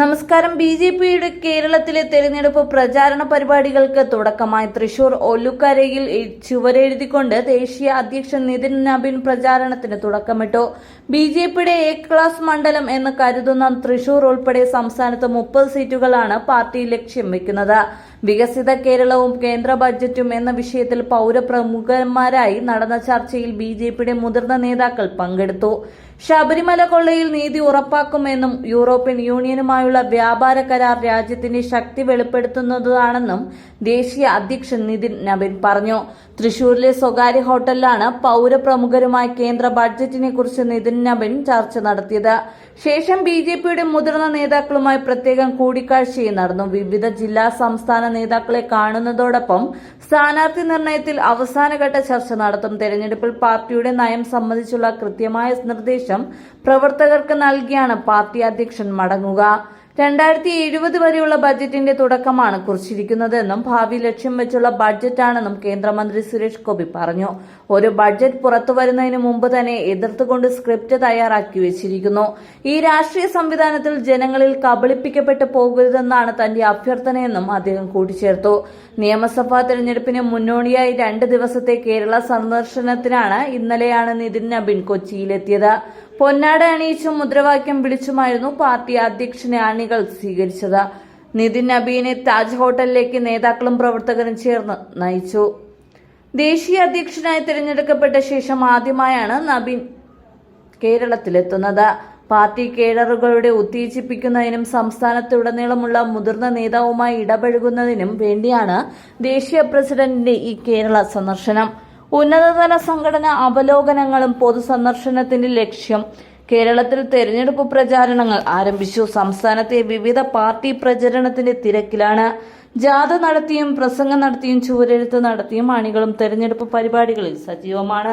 നമസ്കാരം. B J പിയുടെ കേരളത്തിലെ തെരഞ്ഞെടുപ്പ് പ്രചാരണ പരിപാടികൾക്ക് തുടക്കമായി തൃശൂർ ഒല്ലുക്കരയിൽ ചുവരെഴുതിക്കൊണ്ട് ദേശീയ അധ്യക്ഷൻ നിതിൻ നബിൻ പ്രചാരണത്തിന് തുടക്കമിട്ടു. ബി ജെ പിയുടെ എ ക്ലാസ് മണ്ഡലം എന്ന് കരുതുന്ന തൃശൂർ ഉൾപ്പെടെ സംസ്ഥാനത്ത് മുപ്പത് സീറ്റുകളാണ് പാർട്ടി ലക്ഷ്യം വെക്കുന്നത്. വികസിത കേരളവും കേന്ദ്ര ബജറ്റും എന്ന വിഷയത്തിൽ പൗരപ്രമുഖന്മാരായി നടന്ന ചർച്ചയിൽ ബി ജെ പിയുടെ മുതിർന്ന നേതാക്കൾ പങ്കെടുത്തു. ശബരിമല കൊള്ളയിൽ നീതി ഉറപ്പാക്കുമെന്നും യൂറോപ്യൻ യൂണിയനുമായുള്ള വ്യാപാര കരാർ രാജ്യത്തിന്റെ ശക്തി വെളിപ്പെടുത്തുന്നതാണെന്നും ദേശീയ അധ്യക്ഷൻ നിതിൻ നബിൻ പറഞ്ഞു. തൃശൂരിലെ സ്വകാര്യ ഹോട്ടലിലാണ് പൗരപ്രമുഖരുമായി കേന്ദ്ര ബഡ്ജറ്റിനെ കുറിച്ച് നിതിൻ നബിൻ ചർച്ച നടത്തിയത്. ശേഷം ബി മുതിർന്ന നേതാക്കളുമായി പ്രത്യേകം കൂടിക്കാഴ്ചയും നടന്നു. വിവിധ ജില്ലാ സംസ്ഥാന നേതാക്കളെ കാണുന്നതോടൊപ്പം സ്ഥാനാർത്ഥി നിർണയത്തിൽ അവസാനഘട്ട ചർച്ച നടത്തും. തെരഞ്ഞെടുപ്പിൽ പാർട്ടിയുടെ നയം സംബന്ധിച്ചുള്ള കൃത്യമായ നിർദ്ദേശം പ്രവർത്തകർക്ക് നൽകിയാണ് പാർട്ടി അധ്യക്ഷൻ മടങ്ങുക. രണ്ടായിരത്തി എഴുപത് വരെയുള്ള ബജറ്റിന്റെ തുടക്കമാണ് കുറിച്ചിരിക്കുന്നതെന്നും ഭാവി ലക്ഷ്യം വെച്ചുള്ള ബഡ്ജറ്റാണെന്നും കേന്ദ്രമന്ത്രി സുരേഷ് ഗോപി പറഞ്ഞു. ഒരു ബഡ്ജറ്റ് പുറത്തു വരുന്നതിന് മുമ്പ് തന്നെ എതിർത്തുകൊണ്ട് സ്ക്രിപ്റ്റ് തയ്യാറാക്കി വെച്ചിരിക്കുന്നു. ഈ രാഷ്ട്രീയ സംവിധാനത്തിൽ ജനങ്ങളിൽ കബളിപ്പിക്കപ്പെട്ടു പോകരുതെന്നാണ് തന്റെ അഭ്യർത്ഥനയെന്നും അദ്ദേഹം കൂട്ടിച്ചേർത്തു. നിയമസഭാ തെരഞ്ഞെടുപ്പിന് മുന്നോടിയായി രണ്ട് ദിവസത്തെ കേരള സന്ദർശനത്തിനാണ് ഇന്നലെയാണ് നിതിൻ നബിൻ കൊച്ചിയിലെത്തിയത്. പൊന്നാട അണിയിച്ചും മുദ്രാവാക്യം വിളിച്ചുമായിരുന്നു പാർട്ടി അധ്യക്ഷനെ അണികൾ സ്വീകരിച്ചത്. നിതിൻ നബീനെ താജ് ഹോട്ടലിലേക്ക് നേതാക്കളും പ്രവർത്തകരും ചേർന്ന് നയിച്ചു. ദേശീയ അധ്യക്ഷനായി തിരഞ്ഞെടുക്കപ്പെട്ട ശേഷം ആദ്യമായാണ് നബീൻ കേരളത്തിലെത്തുന്നത്. പാർട്ടി കേഡറുകളുടെ ഉത്തേജിപ്പിക്കുന്നതിനും സംസ്ഥാനത്തുടനീളമുള്ള മുതിർന്ന നേതാവുമായി ഇടപഴകുന്നതിനും വേണ്ടിയാണ് ദേശീയ പ്രസിഡന്റിന്റെ ഈ കേരള സന്ദർശനം. ഉന്നതതല സംഘടന അവലോകനങ്ങളും പൊതുസന്ദർശനത്തിന്റെ ലക്ഷ്യം. കേരളത്തിൽ തെരഞ്ഞെടുപ്പ് പ്രചാരണങ്ങൾ ആരംഭിച്ചു. സംസ്ഥാനത്തെ വിവിധ പാർട്ടി പ്രചരണത്തിന്റെ തിരക്കിലാണ്. ജാഥ നടത്തിയും പ്രസംഗം നടത്തിയും ചുവരെഴുത്ത് നടത്തിയും അണികളും തെരഞ്ഞെടുപ്പ് പരിപാടികളിൽ സജീവമാണ്.